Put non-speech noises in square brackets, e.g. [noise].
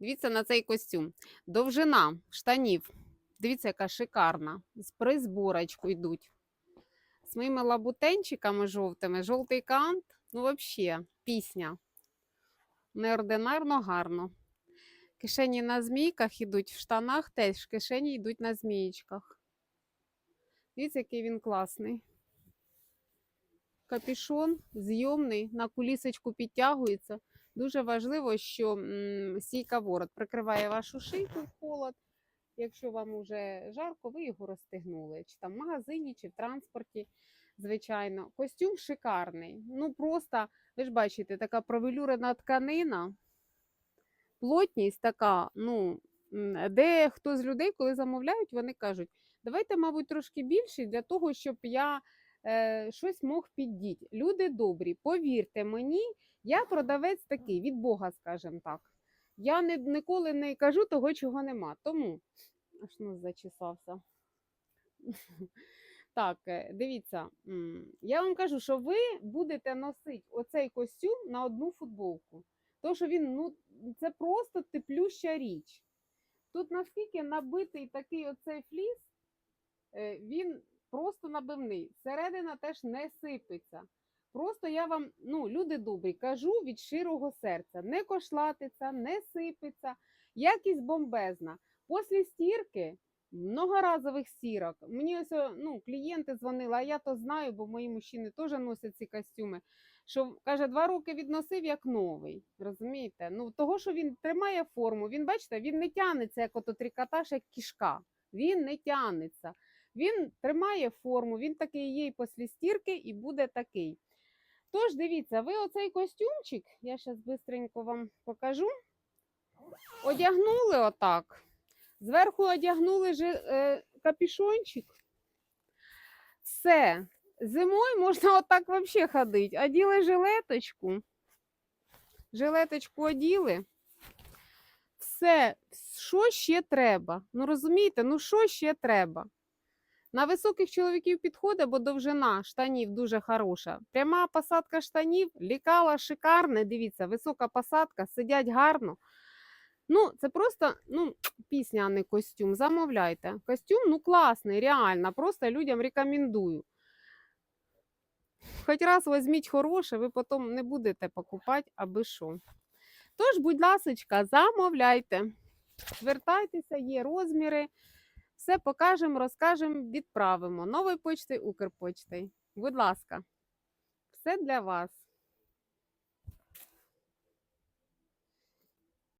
Дивіться на цей костюм. Довжина штанів. Дивіться, яка шикарна. З призборочку йдуть. З моїми лабутенчиками жовтими, жовтий кант. Ну, взагалі, пісня. Неординарно гарно. Кишені на змійках йдуть, в штанах теж кишені йдуть на змієчках. Дивіться, який він класний. Капішон зйомний, на кулісочку підтягується. Дуже важливо, що м, стійка ворот прикриває вашу шийку в холод. Якщо вам вже жарко, ви його розстегнули. Чи там в магазині, чи в транспорті, звичайно. Костюм шикарний. Ну просто, ви ж бачите, така провелюрена тканина, плотність така, ну, де хто з людей, коли замовляють, вони кажуть, давайте, мабуть, трошки більше для того, щоб я щось мог піддіти. Люди добрі, повірте мені, я продавець такий, від Бога, скажімо так. Я не, ніколи не кажу того, чого нема. Тому аж нос зачесався. [laughs] Так, е, дивіться, я вам кажу, що ви будете носити оцей костюм на одну футболку. Тому що він, ну, це просто теплюща річ. Тут наскільки набитий такий оцей фліс, е, він просто набивний. Середина теж не сипеться. Просто я вам, ну, люди добрі, кажу від щирого серця: не кошлатиться, не сипеться, якість бомбезна. Після стірки, многоразових стірок, мені ось ну, клієнти дзвонили, а я то знаю, бо мої мужчини теж носять ці костюми. Що каже, два роки відносив як новий. Розумієте? Ну, того, що він тримає форму, він, бачите, він не тягнеться, як ото трикотаж, як кішка. Він не тягнеться. Він тримає форму, він такий є і після стірки, і буде такий. Тож, дивіться, ви оцей костюмчик, я зараз швидко вам покажу. Одягнули отак. Зверху одягнули е, капюшончик. Все. Зимою можна отак взагалі ходити. Оділи жилеточку. Жилеточку оділи. Все, що ще треба? Ну розумієте, ну що ще треба? На високих чоловіків підходить, бо довжина штанів дуже хороша. Пряма посадка штанів, лікала шикарне. Дивіться, висока посадка, сидять гарно. Ну, це просто ну, пісня, а не костюм. Замовляйте. Костюм ну класний, реально. Просто людям рекомендую. Хоч раз візьміть хороше, ви потім не будете покупати, аби що. Тож, будь ласочка, замовляйте. Звертайтеся, є розміри. Все покажемо, розкажемо, відправимо. Новою почтою, Укрпочтою. Будь ласка, все для вас.